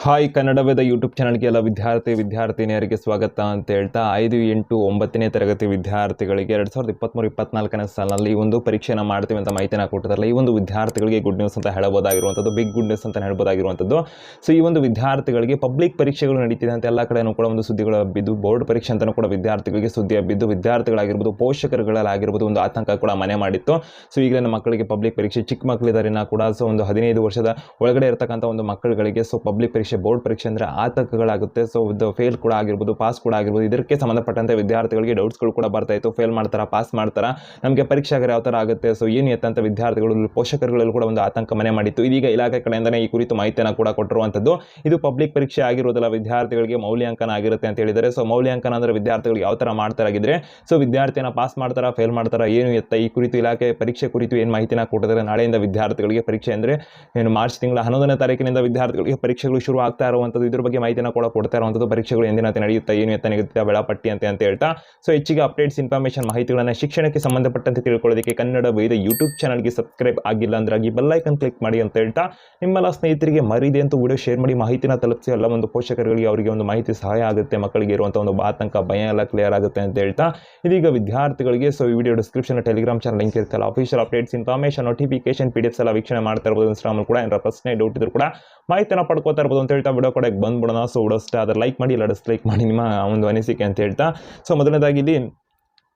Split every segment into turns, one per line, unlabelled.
Hi Kannada Veda YouTube ಚಾನಲ್ಗೆ ಎಲ್ಲ ವಿದ್ಯಾರ್ಥಿ ವಿದ್ಯಾರ್ಥಿನಿಯರಿಗೆ ಸ್ವಾಗತ ಅಂತ ಹೇಳ್ತಾ ಐದು ಎಂಟು ಒಂಬತ್ತನೇ ತರಗತಿ ವಿದ್ಯಾರ್ಥಿಗಳಿಗೆ ಎರಡು ಸಾವಿರದ ಇಪ್ಪತ್ತ್ಮೂರು ಇಪ್ಪತ್ನಾಲ್ಕನೇ ಸಾಲಿನಲ್ಲಿ ಈ ಒಂದು ಪರೀಕ್ಷೆಯನ್ನು ಮಾಡ್ತೀವಿ ಅಂತ ಮಾಹಿತಿನ ಕೊಟ್ಟಿದ್ದಾರಲ್ಲ ಈ ಒಂದು ವಿದ್ಯಾರ್ಥಿಗಳಿಗೆ ಗುಡ್ ನ್ಯೂಸ್ ಅಂತ ಹೇಳಬಹುದಾಗಿರುವಂಥದ್ದು ಬಿಗ್ ಗುಡ್ ನ್ಯೂಸ್ ಅಂತ ಹೇಳ್ಬೋದಾಗಿರುವಂಥದ್ದು. ಸೊ ಈ ಒಂದು ವಿದ್ಯಾರ್ಥಿಗಳಿಗೆ ಪಬ್ಲಿಕ್ ಪರೀಕ್ಷೆಗಳು ನಡೀತಿದೆ ಅಂತ ಎಲ್ಲ ಕಡೆನೂ ಕೂಡ ಒಂದು ಸುದ್ದಿಗಳು ಬಿದ್ದು ಬೋರ್ಡ್ ಪರೀಕ್ಷೆ ಅಂತಲೂ ಕೂಡ ವಿದ್ಯಾರ್ಥಿಗಳಿಗೆ ಸುದ್ದಿ ಬಿದ್ದು ವಿದ್ಯಾರ್ಥಿಗಳಾಗಿರ್ಬೋದು, ಪೋಷಕರುಗಳಾಗಿರ್ಬೋದು ಒಂದು ಆತಂಕ ಕೂಡ ಮನೆ ಮಾಡಿತ್ತು. ಸೊ ಈಗಲೇ ಮಕ್ಕಳಿಗೆ ಪಬ್ಲಿಕ್ ಪರೀಕ್ಷೆ ಚಿಕ್ಕ ಮಕ್ಕಳಿದಾರಿನ ಕೂಡ ಸೊ ಒಂದು ಹದಿನೈದು ವರ್ಷದ ಒಳಗಡೆ ಇರತಕ್ಕಂಥ ಒಂದು ಮಕ್ಕಳುಗಳಿಗೆ ಸೊ ಪಬ್ಲಿಕ್ ಪರೀಕ್ಷೆ ಬೋರ್ಡ್ ಪರೀಕ್ಷೆ ಅಂದರೆ ಆತಂಕಗಳಾಗುತ್ತೆ. ಸೊ ಇದು ಫೇಲ್ ಕೂಡ ಆಗಿರ್ಬೋದು ಪಾಸ್ ಕೂಡ ಆಗಿರ್ಬೋದು, ಇದಕ್ಕೆ ಸಂಬಂಧಪಟ್ಟಂತೆ ವಿದ್ಯಾರ್ಥಿಗಳಿಗೆ ಡೌಟ್ಸ್ಗಳು ಕೂಡ ಬರ್ತಾ ಇತ್ತು. ಫೇಲ್ ಮಾಡ್ತಾರಾ ಪಾಸ್ ಮಾಡ್ತಾರಾ? ನಮಗೆ ಪರೀಕ್ಷೆ ಆಗಿರೋ ಯಾವ ಥರ ಆಗುತ್ತೆ? ಸೊ ಏನು ಎತ್ತಂತ ವಿದ್ಯಾರ್ಥಿಗಳು, ಪೋಷಕರುಗಳಲ್ಲಿ ಕೂಡ ಒಂದು ಆತಂಕ ಮನೆ ಮಾಡಿತ್ತು. ಇದೀಗ ಇಲಾಖೆ ಕಡೆಯಿಂದನೇ ಈ ಕುರಿತು ಮಾಹಿತಿಯನ್ನು ಕೂಡ ಕೊಟ್ಟಿರುವಂಥದ್ದು. ಇದು ಪಬ್ಲಿಕ್ ಪರೀಕ್ಷೆ ಆಗಿರೋದಿಲ್ಲ, ವಿದ್ಯಾರ್ಥಿಗಳಿಗೆ ಮೌಲ್ಯಾಂಕನ ಆಗಿರುತ್ತೆ ಅಂತ ಹೇಳಿದರೆ ಸೊ ಮೌಲ್ಯಾಂಕನ ಅಂದರೆ ವಿದ್ಯಾರ್ಥಿಗಳು ಯಾವ ಥರ ಮಾಡ್ತಾರಾಗಿದ್ದರೆ ಸೊ ವಿದ್ಯಾರ್ಥಿನ ಪಾಸ್ ಮಾಡ್ತಾರಾ ಫೇಲ್ ಮಾಡ್ತಾರಾ, ಏನು ಎತ್ತ? ಈ ಕುರಿತು ಇಲಾಖೆ ಪರೀಕ್ಷೆ ಕುರಿತು ಏನು ಮಾಹಿತಿನ ಕೊಟ್ಟಿದ್ದಾರೆ? ನಾಳೆಯಿಂದ ವಿದ್ಯಾರ್ಥಿಗಳಿಗೆ ಪರೀಕ್ಷೆ ಅಂದರೆ, ಏನು, ಮಾರ್ಚ್ ತಿಂಗಳ ಹನ್ನೊಂದನೇ ತಾರೀಕಿನಿಂದ ವಿದ್ಯಾರ್ಥಿಗಳಿಗೆ ಪರೀಕ್ಷೆಗಳು ಶುರು ಆಗ್ತಾ ಇರುವಂಥದ್ದು, ಇದ್ರ ಬಗ್ಗೆ ಮಾಹಿತಿನ ಕೂಡ ಕೊಡ್ತಾ ಇರುವಂಥದ್ದು, ಪರೀಕ್ಷೆಗಳು ಎಂದಿನ ನಡೆಯುತ್ತಾ, ಏನು ಎತ್ತ ನಿಗದಿತ ವೇಳಾಪಟ್ಟಿ ಅಂತ ಅಂತ ಹೇಳ್ತಾ. ಸೊ ಹೆಚ್ಚಿಗೆ ಅಪ್ಡೇಟ್ಸ್ ಇನ್ಫಾರ್ಮೇಷನ್ ಮಾಹಿತಿಗಳನ್ನು ಶಿಕ್ಷಣಕ್ಕೆ ಸಂಬಂಧಪಟ್ಟಂತೆ ತಿಳ್ಕೊಳ್ಳೋದಕ್ಕೆ ಕನ್ನಡ ವೈದ ಯೂಟ್ಯೂಬ್ ಚಾನಲ್ಗೆ ಸಬ್ಸ್ಕ್ರೈಬ್ ಆಗಿಲ್ಲ ಅಂದ್ರಾಗಿ ಬೆಲ್ಲೈಕನ್ ಕ್ಲಿಕ್ ಮಾಡಿ ಅಂತ ಹೇಳ್ತಾ. ನಿಮ್ಮೆಲ್ಲ ಸ್ನೇಹಿತರಿಗೆ ಮರಿದೆ ಅಂತ ವಿಡಿಯೋ ಶೇರ್ ಮಾಡಿ ಮಾಹಿತಿನ ತಲುಪಿಸಿ. ಎಲ್ಲ ಒಂದು ಪೋಷಕರಿಗೆ ಅವರಿಗೆ ಒಂದು ಮಾಹಿತಿ ಸಹಾಯ ಆಗುತ್ತೆ, ಮಕ್ಕಳಿಗೆ ಇರುವಂಥ ಒಂದು ಆತಂಕ, ಭಯ ಎಲ್ಲ ಕ್ಲಿಯರ್ ಆಗುತ್ತೆ ಅಂತ ಹೇಳ್ತಾ. ಇದೀಗ ವಿದ್ಯಾರ್ಥಿಗಳಿಗೆ ಸೊ ಈ video description Telegram channel link ಇರ್ತಲ್ಲ official updates information notification P D ಎಲ್ಲ ವೀಕ್ಷಣೆ ಮಾಡ್ತಾ ಇರ್ಬೋದು. ಇನ್ಸ್ಟಾಗ್ರಾಮ್ ಕೂಡ ಏನಾರ ಪ್ರಶ್ನೆ ಡೌಟ್ ಇದ್ರು ಕೂಡ ಮಾಹಿತಿನ ಪಡ್ಕೋತಾ ಇರ್ಬೋದು ಹೇಳ್ತಾ ವಿಡಿಯೋ ಕಡೆಗೆ ಬಂದ್ಬಿಡೋಣ. ಸೊ ವಿಡಿಯೋ ಅಷ್ಟೇ ಆದರೆ ಲೈಕ್ ಮಾಡಿ, ಇಲ್ಲ ಡಿಸ್ಲೈಕ್ ಮಾಡಿ, ನಿಮ್ಮ ಒಂದು ಅನಿಸಿಕೆ ಅಂತ ಹೇಳ್ತಾ. ಸೊ ಮೊದಲನೇದಾಗಿ ಇಲ್ಲಿ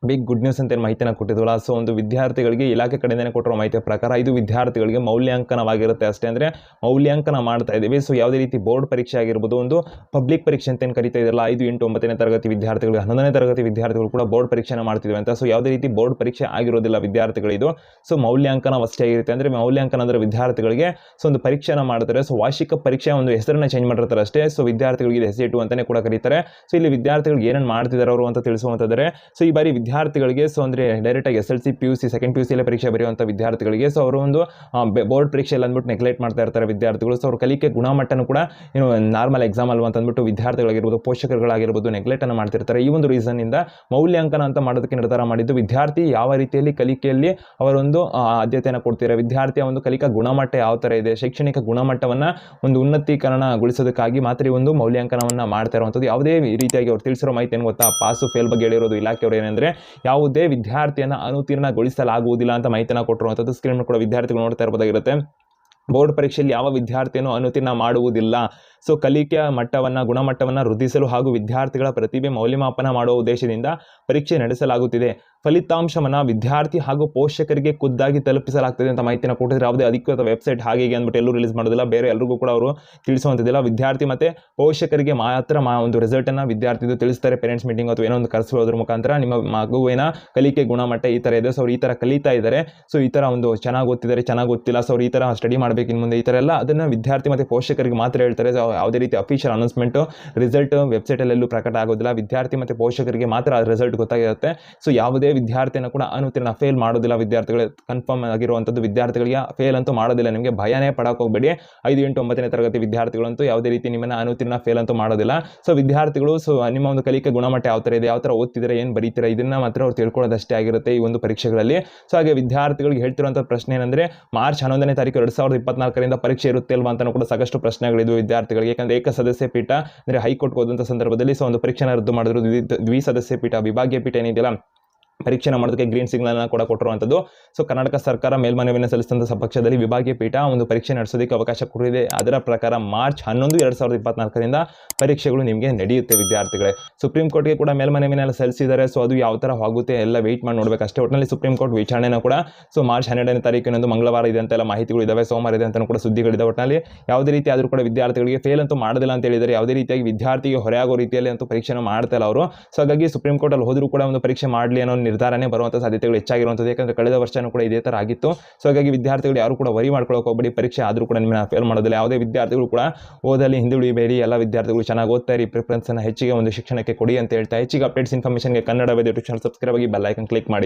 ಬಿಗ್ ಗುಡ್ ನ್ಯೂಸ್ ಅಂತ ಏನು ಮಾಹಿತಿನ ಕೊಟ್ಟಿದ್ವಲ್ಲ? ಸೊ ಒಂದು ವಿದ್ಯಾರ್ಥಿಗಳಿಗೆ ಇಲಾಖೆ ಕಡೆಯಿಂದನೇ ಕೊಟ್ಟಿರೋ ಮಾಹಿತಿಯ ಪ್ರಕಾರ ಇದು ವಿದ್ಯಾರ್ಥಿಗಳಿಗೆ ಮೌಲ್ಯಾಂಕನವಾಗಿರುತ್ತೆ ಅಷ್ಟೇ ಅಂದರೆ ಮೌಲ್ಯಾಂಕನ ಮಾಡ್ತಾ ಇದ್ದೀವಿ. ಸೊ ಯಾವುದೇ ರೀತಿ ಬೋರ್ಡ್ ಪರೀಕ್ಷೆ ಆಗಿರ್ಬೋದು, ಒಂದು ಪಬ್ಲಿಕ್ ಪರೀಕ್ಷೆ ಅಂತ ಏನು ಕರಿತಾ ಇದ್ರಲ್ಲ, ಐದು ಎಂಟು ಒಂಬತ್ತನೇ ತರಗತಿ ವಿದ್ಯಾರ್ಥಿಗಳು ಹನ್ನೊಂದನೇ ತರಗತಿ ವಿದ್ಯಾರ್ಥಿಗಳು ಕೂಡ ಬೋರ್ಡ್ ಪರೀಕ್ಷೆನ ಮಾಡ್ತಿದ್ವಿ ಅಂತ. ಸೊ ಯಾವುದೇ ರೀತಿ ಬೋರ್ಡ್ ಪರೀಕ್ಷೆ ಆಗಿರೋದಿಲ್ಲ ವಿದ್ಯಾರ್ಥಿಗಳಿದು ಸೊ ಮೌಲ್ಯಾಂಕನ ಅಷ್ಟೇ ಆಗಿರುತ್ತೆ ಅಂದರೆ ಮೌಲ್ಯಾಂಕನ ಅಂದರೆ ವಿದ್ಯಾರ್ಥಿಗಳಿಗೆ ಸೊ ಒಂದು ಪರೀಕ್ಷೆನ ಮಾಡ್ತಾರೆ. ಸೊ ವಾರ್ಷಿಕ ಪರೀಕ್ಷೆ ಒಂದು ಹೆಸರನ್ನ ಚೇಂಜ್ ಮಾಡಿರ್ತಾರೆ ಅಷ್ಟೇ. ಸೊ ವಿದ್ಯಾರ್ಥಿಗಳಿಗೆ ಹೆಸರಿಟ್ಟು ಅಂತಲೇ ಕೂಡ ಕರೀತಾರೆ. ಸೊ ಇಲ್ಲಿ ವಿದ್ಯಾರ್ಥಿಗಳಿಗೆ ಏನೇನು ಮಾಡ್ತಿದ್ದಾರೆ ಅವರು ಅಂತ ತಿಳಿಸುವಂತಂದರೆ ಸೊ ಈ ಬಾರಿ ವಿದ್ಯಾರ್ಥಿಗಳಿಗೆ ಸೊ ಅಂದರೆ ಡೈರೆಕ್ಟಾಗಿ S L C P U C second P U ಸಿಯಲ್ಲೇ ಪರೀಕ್ಷೆ ಬರೆಯುವಂಥ ವಿದ್ಯಾರ್ಥಿಗಳಿಗೆ ಸೊ ಅವರು ಒಂದು ಬೋರ್ಡ್ ಪರೀಕ್ಷೆಯಲ್ಲಿ ಅಂದ್ಬಿಟ್ಟು ನೆಗ್ಲೆಕ್ಟ್ ಮಾಡ್ತಾ ಇರ್ತಾರೆ ವಿದ್ಯಾರ್ಥಿಗಳು. ಸೊ ಅವ್ರ ಕಲಿಕೆ ಗುಣಮಟ್ಟನೂ ಕೂಡ ಏನು ನಾರ್ಮಲ್ ಎಕ್ಸಾಮ್ ಅಲ್ವಾ ಅಂತ ಅಂದ್ಬಿಟ್ಟು ವಿದ್ಯಾರ್ಥಿಗಳಾಗಿರ್ಬೋದು, ಪೋಷಕರುಗಳಾಗಿರ್ಬೋದು ನೆಗ್ಲೆಕ್ಟನ್ನು ಮಾಡ್ತಿರ್ತಾರೆ. ಈ ಒಂದು ರೀಸನ್ನಿಂದ ಮೌಲ್ಯಾಂಕನ ಅಂತ ಮಾಡೋದಕ್ಕೆ ನಿರ್ಧಾರ ಮಾಡಿದ್ದು ವಿದ್ಯಾರ್ಥಿ ಯಾವ ರೀತಿಯಲ್ಲಿ ಕಲಿಕೆಯಲ್ಲಿ ಅವರೊಂದು ಆದ್ಯತೆಯನ್ನು ಕೊಡ್ತೀರಾ? ವಿದ್ಯಾರ್ಥಿಯ ಒಂದು ಕಲಿಕಾ ಗುಣಮಟ್ಟ ಯಾವ ಥರ ಇದೆ? ಶೈಕ್ಷಣಿಕ ಗುಣಮಟ್ಟವನ್ನು ಒಂದು ಉನ್ನತೀಕರಣಗೊಳಿಸೋದಕ್ಕಾಗಿ ಮಾತ್ರ ಒಂದು ಮೌಲ್ಯಾಂಕನವನ್ನು ಮಾಡ್ತಾ ಇರುವಂಥದ್ದು. ಯಾವುದೇ ರೀತಿಯಾಗಿ ಅವ್ರು ತಿಳಿಸಿರೋ ಮಾಹಿತಿ ಏನು ಗೊತ್ತಾ? ಪಾಸು ಫೇಲ್ ಬಗ್ಗೆ ಹೇಳಿರೋದು, ಇಲಾಖೆಯವರು ಏನಂದರೆ ಯಾವುದೇ ವಿದ್ಯಾರ್ಥಿಯನ್ನು ಅನುತೀರ್ಣಗೊಳಿಸಲಾಗುವುದಿಲ್ಲ ಅಂತ ಮಾಹಿತಿನ ಕೊಟ್ಟಿರುವಂಥದ್ದು ಸ್ಕ್ರೀನ್ ಕೂಡ ವಿದ್ಯಾರ್ಥಿಗಳು ನೋಡ್ತಾ ಇರ್ಬೋದಾಗಿರುತ್ತೆ ಬೋರ್ಡ್ ಪರೀಕ್ಷೆಯಲ್ಲಿ ಯಾವ ವಿದ್ಯಾರ್ಥಿಯನ್ನು ಅನುತೀರ್ಣ ಮಾಡುವುದಿಲ್ಲ. ಸೊ ಕಲಿಕೆಯ ಮಟ್ಟವನ್ನು, ಗುಣಮಟ್ಟವನ್ನು ವೃದ್ಧಿಸಲು ಹಾಗೂ ವಿದ್ಯಾರ್ಥಿಗಳ ಪ್ರತಿಭೆ ಮೌಲ್ಯಮಾಪನ ಮಾಡುವ ಉದ್ದೇಶದಿಂದ ಪರೀಕ್ಷೆ ನಡೆಸಲಾಗುತ್ತಿದೆ. ಫಲಿತಾಂಶವನ್ನು ವಿದ್ಯಾರ್ಥಿ ಹಾಗೂ ಪೋಷಕರಿಗೆ ಖುದ್ದಾಗಿ ತಲುಪಿಸಲಾಗ್ತದೆ ಅಂತ ಮಾಹಿತಿನ ಕೊಟ್ಟಿದ್ರೆ ಯಾವುದೇ ಅಧಿಕೃತ ವೆಬ್ಸೈಟ್ ಹಾಗೆ ಅಂದ್ಬಿಟ್ಟು ಎಲ್ಲೂ ರಿಲೀಸ್ ಮಾಡೋದಿಲ್ಲ. ಬೇರೆ ಎಲ್ಲರಿಗೂ ಕೂಡ ಅವರು ತಿಳಿಸುವಂಥದ್ದಿಲ್ಲ ವಿದ್ಯಾರ್ಥಿ ಮತ್ತು ಪೋಷಕರಿಗೆ ಮಾತ್ರ ಮಾ ಒಂದು ರಿಸಲ್ಟನ್ನು ವಿದ್ಯಾರ್ಥಿದು ತಿಳಿಸ್ತಾರೆ. ಪೇರೆಂಟ್ಸ್ ಮೀಟಿಂಗ್ ಅಥವಾ ಏನೋ ಒಂದು ಕರೆಸೋದ್ರ ಮುಖಾಂತರ. ನಿಮ್ಮ ಮಗುವಿನ ಕಲಿಕೆ ಗುಣಮಟ್ಟ ಈ ಥರ ಇದೆ. ಸೊ ಅವ್ರು ಈ ಥರ ಕಲಿತಾ ಇದ್ದಾರೆ. ಸೊ ಈ ಥರ ಒಂದು ಚೆನ್ನಾಗಿ ಓದ್ತಿದ್ದಾರೆ, ಚೆನ್ನಾಗಿ ಗೊತ್ತಿಲ್ಲ ಸೊ ಅವ್ರು ಈ ಥರ ಸ್ಟಡಿ ಮಾಡಬೇಕು ಇನ್ನು ಮುಂದೆ. ಈ ಥರ ಎಲ್ಲ ಅದನ್ನು ವಿದ್ಯಾರ್ಥಿ ಮತ್ತು ಪೋಷಕರಿಗೆ ಮಾತ್ರ ಹೇಳ್ತಾರೆ. ಸೊ ಯಾವುದೇ ರೀತಿ ಅಫಿಷಿಯಲ್ ಅನೌನ್ಸ್ಮೆಂಟು ರಿಸಲ್ಟ್ ವೆಬ್ಸೈಟಲ್ಲೆಲ್ಲೂ ಪ್ರಕಟ ಆಗೋದಿಲ್ಲ. ವಿದ್ಯಾರ್ಥಿ ಮತ್ತು ಪೋಷಕರಿಗೆ ಮಾತ್ರ ಆ ರಿಸಲ್ಟ್ ಗೊತ್ತಾಗಿರುತ್ತೆ. ಸೊ ಯಾವುದೇ ವಿದ್ಯಾರ್ಥಿಯನ್ನು ಕೂಡ ಅನುತ್ತೀರ್ಣ ಫೇಲ್ ಮಾಡೋದಿಲ್ಲ ವಿದ್ಯಾರ್ಥಿಗಳು. ಕನ್ಫರ್ಮ್ ಆಗಿರುವಂಥದ್ದು ವಿದ್ಯಾರ್ಥಿಗಳಿಗೆ ಫೇಲ್ ಅಂತೂ ಮಾಡೋದಿಲ್ಲ. ನಿಮಗೆ ಭಯನೇ ಪಡಕ್ಕೆ ಹೋಗಬೇಡಿ. ಐದು, ಎಂಟು, ಒಂಬತ್ತನೇ ತರಗತಿ ವಿದ್ಯಾರ್ಥಿಗಳಂತೂ ಯಾವುದೇ ರೀತಿ ನಿಮ್ಮನ್ನು ಅನುತ್ತೀರ್ಣ ಫೇಲ್ ಅಂತೂ ಮಾಡೋದಿಲ್ಲ. ಸೊ ವಿದ್ಯಾರ್ಥಿಗಳು ಸೊ ನಿಮ್ಮ ಒಂದು ಕಲಿಕೆ ಗುಣಮಟ್ಟ ಯಾವ ಥರ ಇದೆ, ಯಾವ ಥರ ಓದ್ತಿದ್ರೆ ಏನು ಬರೀತೀರಾ, ಇದನ್ನು ಮಾತ್ರ ಅವ್ರು ತಿಳ್ಕೊಳ್ಳೋದಷ್ಟೇ ಆಗಿರುತ್ತೆ ಈ ಒಂದು ಪರೀಕ್ಷೆಗಳಲ್ಲಿ. ಸೊ ಹಾಗೆ ವಿದ್ಯಾರ್ಥಿಗಳಿಗೆ ಹೇಳ್ತಿರುವಂಥ ಪ್ರಶ್ನೆ ಏನಂದರೆ, ಮಾರ್ಚ್ ಹನ್ನೊಂದನೇ ತಾರೀಕು ಎರಡು ಸಾವಿರದ ಇಪ್ಪತ್ನಾಲ್ಕರಿಂದ ಪರೀಕ್ಷೆ ಇರುತ್ತೆ ಅಲ್ವಾ ಅಂತಲೂ ಕೂಡ ಸಾಕಷ್ಟು ಪ್ರಶ್ನೆಗಳಿದ್ವು ವಿದ್ಯಾರ್ಥಿಗಳಿಗೆ. ಯಾಕಂದರೆ ಏಕ ಸದಸ್ಯ ಪೀಠ ಅಂದರೆ ಹೈಕೋರ್ಟ್ಗೆ ಹೋದಂಥ ಸಂದರ್ಭದಲ್ಲಿ ಸೊ ಒಂದು ಪರೀಕ್ಷೆನ ರದ್ದು ಮಾಡಿದ್ರು ದ್ವಿ- ದ್ವಿಸದಸ್ಯ ಪೀಠ ವಿಭಾಗೀಯ ಪೀಠ ಏನಿದೆಯಲ್ಲ ಪರೀಕ್ಷೆನ ಮಾಡೋದಕ್ಕೆ ಗ್ರೀನ್ ಸಿಗ್ನಲ್ನ ಕೂಡ ಕೊಟ್ಟಿರುವಂಥದ್ದು. ಸೊ ಕರ್ನಾಟಕ ಸರ್ಕಾರ ಮೇಲ್ಮನವಿಯನ್ನು ಸಲ್ಲಿಸಿದಂಥ ಪಕ್ಷದಲ್ಲಿ ವಿಭಾಗೀಯ ಪೀಠ ಒಂದು ಪರೀಕ್ಷೆ ನಡೆಸೋದಕ್ಕೆ ಅವಕಾಶ ಕೊಟ್ಟಿದೆ. ಅದರ ಪ್ರಕಾರ ಮಾರ್ಚ್ ಹನ್ನೊಂದು, ಎರಡು ಸಾವಿರದ ಇಪ್ಪತ್ನಾಲ್ಕರಿಂದ ಪರೀಕ್ಷೆಗಳು ನಿಮಗೆ ನಡೆಯುತ್ತೆ ವಿದ್ಯಾರ್ಥಿಗಳೇ. ಸುಪ್ರೀಂ ಕೋರ್ಟ್ಗೆ ಕೂಡ ಮೇಲ್ಮನವಿನೆಲ್ಲ ಸಲ್ಲಿಸಿದ್ದಾರೆ. ಸೊ ಅದು ಯಾವ ಥರ ಆಗುತ್ತೆ ಎಲ್ಲ ವೆಯ್ಟ್ ಮಾಡಿ ನೋಡಬೇಕು ಅಷ್ಟೇ ಒಟ್ಟಿನಲ್ಲಿ ಸುಪ್ರೀಂ ಕೋರ್ಟ್ ವಿಚಾರಣೆನ ಕೂಡ ಸೊ ಮಾರ್ಚ್ ಹನ್ನೆರಡನೇ ತಾರೀಕಿನಂದು ಮಂಗಳವಾರ ಇದೆ ಅಂತೆಲ್ಲ ಮಾಹಿತಿಗಳು ಇದಾವೆ. ಸೋಮವಾರ ಇದೆ ಅಂತ ಕೂಡ ಸುದ್ದಿಗಳಿದೆ ಒಟ್ಟಿನಲ್ಲಿ ಯಾವುದೇ ರೀತಿ ಆದರೂ ಕೂಡ ವಿದ್ಯಾರ್ಥಿಗಳಿಗೆ ಫೇಲ್ ಅಂತೂ ಮಾಡೋದಿಲ್ಲ ಅಂತ ಹೇಳಿದ್ದಾರೆ ಯಾವುದೇ ರೀತಿಯಾಗಿ ವಿದ್ಯಾರ್ಥಿಗೆ ಹೊರೆಯಾಗೋ ರೀತಿಯಲ್ಲಿ ಅಂತೂ ಪರೀಕ್ಷೆನ ಮಾಡ್ತಾ ಇಲ್ಲ ಅವರು. ಸೊ ಹಾಗಾಗಿ ಸುಪ್ರೀಂ ಕೋರ್ಟಲ್ಲಿ ಹೋದರೂ ಕೂಡ ಒಂದು ಪರೀಕ್ಷೆ ಮಾಡಲಿ ಅನ್ನೋ ನಿರ್ಧಾರನೇ ಬರುವಂಥ ಸಾಧ್ಯತೆಗಳು ಹೆಚ್ಚಾಗಿರುವಂಥದ್ದು. ಯಾಕಂದರೆ ಕಳೆದ ವರ್ಷನೂ ಕೂಡ ಇದೇ ಥರ ಆಗಿತ್ತು. ಸೊ ಹಾಗಾಗಿ ವಿದ್ಯಾರ್ಥಿಗಳು ಯಾರು ಕೂಡ ವರಿ ಮಾಡ್ಕೊಳ್ಳೋಕೆ ಹೋಗಬೇಡಿ. ಪರೀಕ್ಷೆ ಆದರೂ ಕೂಡ ನಿಮ್ಮನ್ನ ಫೇಲ್ ಮಾಡೋದಿಲ್ಲ. ಯಾವುದೇ ವಿದ್ಯಾರ್ಥಿಗಳು ಕೂಡ ಓದಲ್ಲಿ ಹಿಂದುಳಿಬೇಡಿ ಎಲ್ಲ ವಿದ್ಯಾರ್ಥಿಗಳು ಚೆನ್ನಾಗಿ ಓದ್ತಾ ಇರಿ. ಪ್ರಿಫರೆನ್ಸನ್ನು ಹೆಚ್ಚಿಗೆ ಒಂದು ಶಿಕ್ಷಣಕ್ಕೆ ಕೊಡಿ ಅಂತ ಹೇಳ್ತಾ ಹೆಚ್ಚಿಗೆ ಅಪ್ಡೇಟ್ಸ್ ಇನ್ಫಾರ್ಮೇಷನ್ಗೆ ಕನ್ನಡ ಯೂಟ್ಯೂಬ್ ಚಾನಲ್ ಸಬ್ಸ್ಕ್ರೈಬ್ ಆಗಿ ಬೆಲ್ ಐಕನ್ ಕ್ಲಿಕ್ ಮಾಡಿ.